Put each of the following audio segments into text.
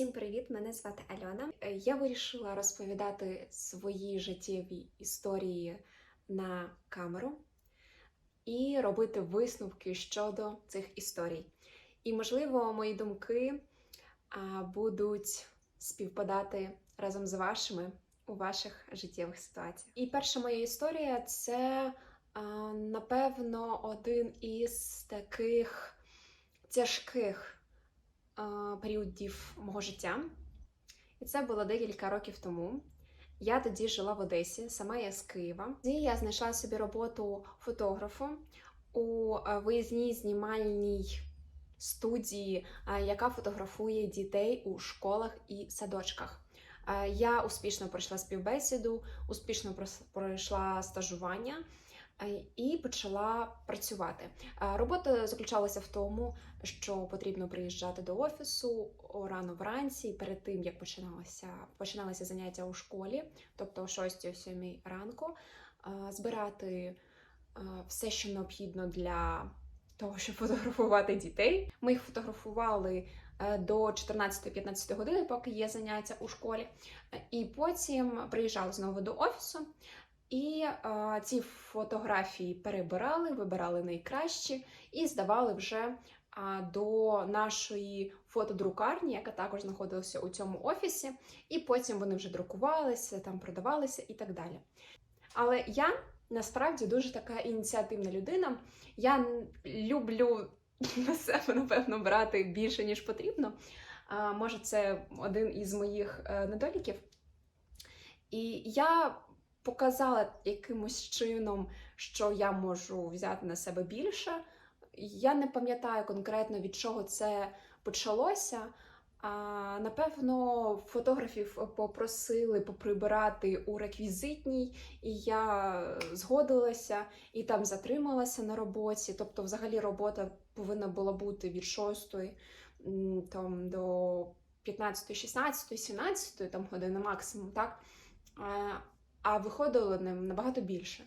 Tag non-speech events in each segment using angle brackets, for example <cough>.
Всім привіт! Мене звати Альона. Е, Я вирішила розповідати свої життєві історії на камеру і робити висновки щодо цих історій. І, можливо, мої думки будуть співпадати разом з вашими у ваших життєвих ситуаціях. І перша моя історія це, напевно, один із таких тяжких періодів мого життя. І це було декілька років тому. Я тоді жила в Одесі, сама я з Києва. Тоді я знайшла собі роботу фотографу у виїзній знімальній студії, яка фотографує дітей у школах і садочках. Я успішно пройшла співбесіду, успішно пройшла стажування і почала працювати. Робота заключалася в тому, що потрібно приїжджати до офісу рано вранці, перед тим як починалося починалися заняття у школі, тобто о 6-7 ранку, збирати все, що необхідно для того, щоб фотографувати дітей. Ми їх фотографували е, до 14-15 години, поки є заняття у школі. Е, І потім приїжджали знову до офісу. І е, ці фотографії перебирали, вибирали найкращі і здавали вже а, до нашої фотодрукарні, яка також знаходилася у цьому офісі, і потім вони вже друкувалися, там продавалися і так далі. Але я насправді дуже така ініціативна людина. Я люблю <laughs> на себе, напевно, брати більше, ніж потрібно. А, може, це один із моїх е, недоліків. І я показала якимось чином, що я можу взяти на себе більше. Я не пам'ятаю конкретно від чого це почалося. А, напевно, фотографів попросили поприбирати у реквізитній, і я згодилася і там затрималася на роботі. Тобто, взагалі, робота повинна була бути від 6 там, до 15, 16, 17 там, години максимум, так? А, виходило набагато більше.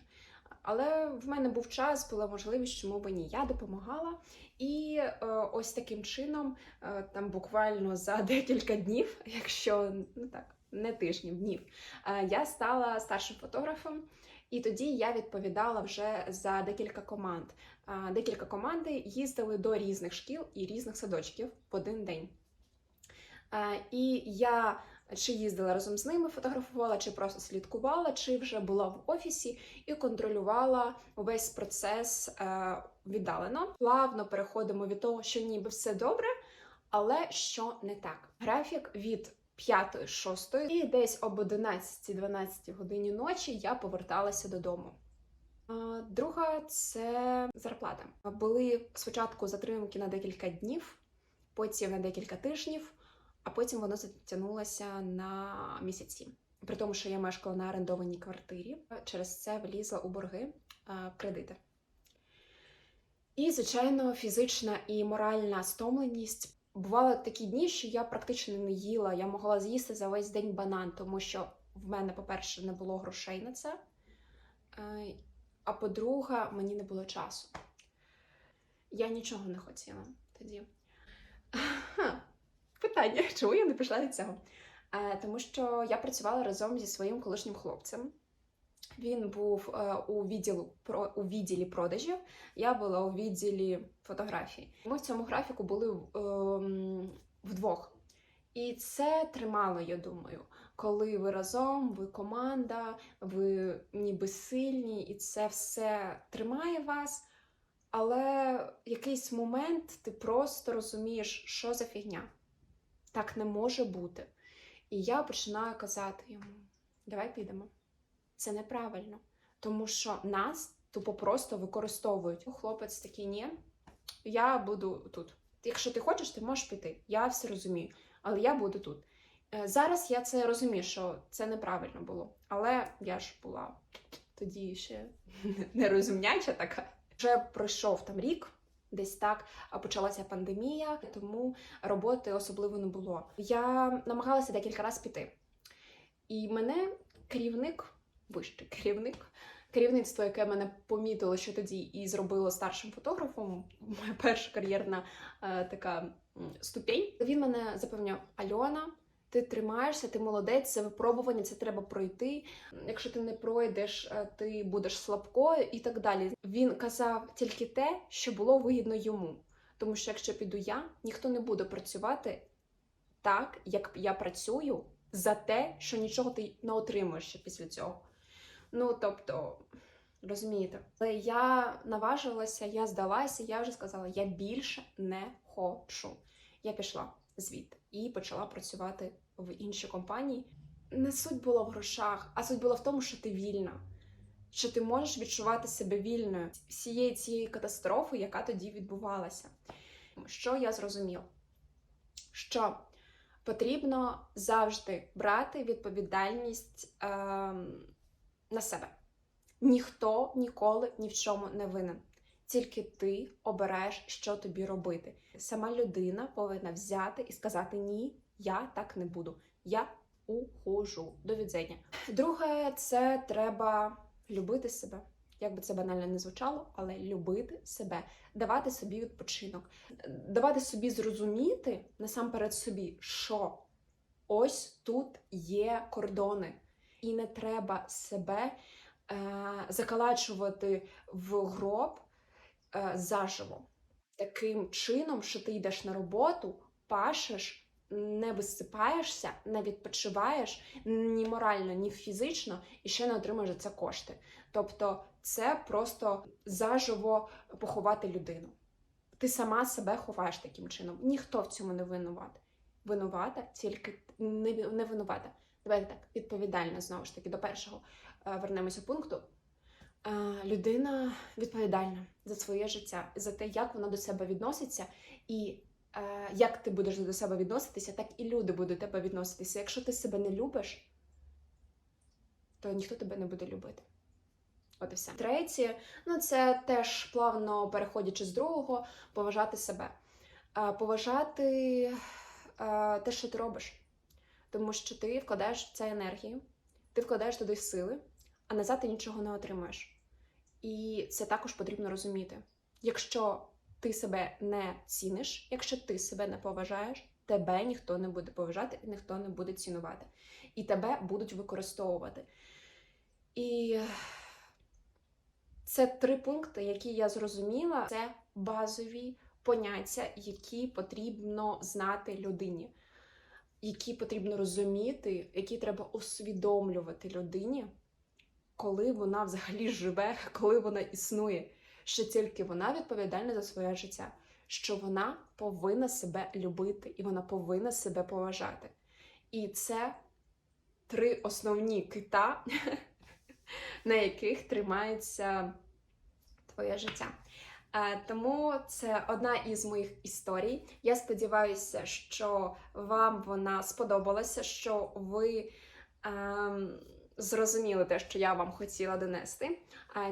Але в мене був час, була можливість, чому б ні. Я допомагала. І е, ось таким чином, е, там буквально за <laughs> декілька днів, якщо ну так, не тижнів, днів, е, я стала старшим фотографом. І тоді я відповідала вже за декілька команд. Е, Декілька команди їздили до різних шкіл і різних садочків в один день. Е, І я чи їздила разом з ними, фотографувала, чи просто слідкувала, чи вже була в офісі і контролювала весь процес е, віддалено. Плавно переходимо від того, що ніби все добре, але що не так. Графік від 5-6 і десь об 11-12 годині ночі я поверталася додому. Друга це зарплата. Були спочатку затримки на декілька днів, потім на декілька тижнів, а потім воно затягнулося на місяці. При тому, що я мешкала на орендованій квартирі, через це влізла у борги кредити. І, звичайно, фізична і моральна стомленість. Бували такі дні, що я практично не їла. Я могла з'їсти за весь день банан, тому що в мене, по-перше, не було грошей на це. Е, А по-друге, мені не було часу. Я нічого не хотіла тоді. Питання, <laughs> чому я не пішла від цього? Е, Тому що я працювала разом зі своїм колишнім хлопцем. Він був е, у, відділу, у відділі продажів, я була у відділі фотографій. Ми в цьому графіку були ем, вдвох. І це тримало, я думаю, коли ви разом, ви команда, ви ніби сильні, і це все тримає вас. Але якийсь момент ти просто розумієш, що за фігня. Так не може бути. І я починаю казати йому: давай підемо. Це неправильно, тому що нас тупо просто використовують. Хлопець такий, ні, я буду тут. Якщо ти хочеш, ти можеш піти. Я все розумію, але я буду тут. Е, Зараз я це розумію, що це неправильно було. Але я ж була тоді ще <laughs> нерозумняча така. Вже пройшов там рік, десь так, почалася пандемія, тому роботи особливо не було. Я намагалася декілька разів піти. І мене керівник, вищий керівник, керівництво, яке мене помітило, що тоді і зробило старшим фотографом, моя перша кар'єрна е, така ступінь. Він мене запевняв: Альона, ти тримаєшся, ти молодець, це випробування, це треба пройти. Якщо ти не пройдеш, е, ти будеш слабкою і так далі. Він казав тільки те, що було вигідно йому. Тому що якщо піду я, ніхто не буде працювати так, як я працюю, за те, що нічого ти не отримуєш після цього. Ну тобто, розумієте, але я наважилася, я здалася, я вже сказала, я більше не хочу. Я пішла звідти і почала працювати в іншій компанії. Не суть була в грошах, а суть була в тому, що ти вільна, що ти можеш відчувати себе вільною всієї цієї катастрофи, яка тоді відбувалася. Що я зрозуміла? Що потрібно завжди брати відповідальність е, на себе. Ніхто ніколи ні в чому не винен. Тільки ти обираєш, що тобі робити. Сама людина повинна взяти і сказати: Ні, я так не буду. Я ухожу. До відзення. Друге, це треба любити себе. Як би це банально не звучало, але любити себе, давати собі відпочинок, давати собі зрозуміти насамперед собі, що ось тут є кордони, і не треба себе е, закалачувати в гроб е, заживо. Таким чином, що ти йдеш на роботу, пашеш, не висипаєшся, не відпочиваєш ні морально, ні фізично, і ще не отримаєш за це кошти. Тобто, це просто заживо поховати людину. Ти сама себе ховаєш таким чином. Ніхто в цьому не винуват. Винувата тільки не, не винувата. Давайте так, відповідальна знову ж таки до першого е, вернемося пункту. Е, людина відповідальна за своє життя, за те, як вона до себе відноситься, і як ти будеш до себе відноситися, так і люди будуть до тебе відноситися. Якщо ти себе не любиш, то ніхто тебе не буде любити. От і все. Третє, ну це теж плавно переходячи з другого, поважати себе. Е, поважати е, те, що ти робиш. Тому що ти вкладаєш в це енергію, ти вкладаєш туди сили, а назад ти нічого не отримаєш. І це також потрібно розуміти. Якщо ти себе не ціниш, якщо ти себе не поважаєш, тебе ніхто не буде поважати ніхто не буде цінувати. І тебе будуть використовувати. І це три пункти, які я зрозуміла. Це базові поняття, які потрібно знати людині, які потрібно розуміти, які треба усвідомлювати людині, коли вона взагалі живе, <laughs> коли вона існує, що тільки вона відповідальна за своє життя, що вона повинна себе любити і вона повинна себе поважати. І це три основні кита, <laughs> на яких тримається твоє життя. Е, Тому це одна із моїх історій. Я сподіваюся, що вам вона сподобалася, що ви ем, зрозуміли те, що я вам хотіла донести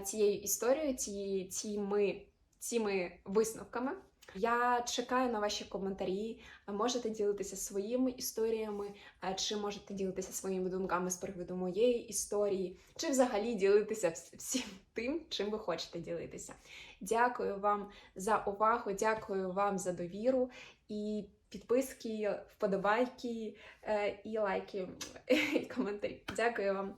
цією історією, ці, цими, цими висновками. Я чекаю на ваші коментарі. Можете ділитися своїми історіями, чи можете ділитися своїми думками з приводу моєї історії, чи взагалі ділитися всім тим, чим ви хочете ділитися. Дякую вам за увагу, дякую вам за довіру і підписки, вподобайки е, і лайки і коментарі. Дякую вам.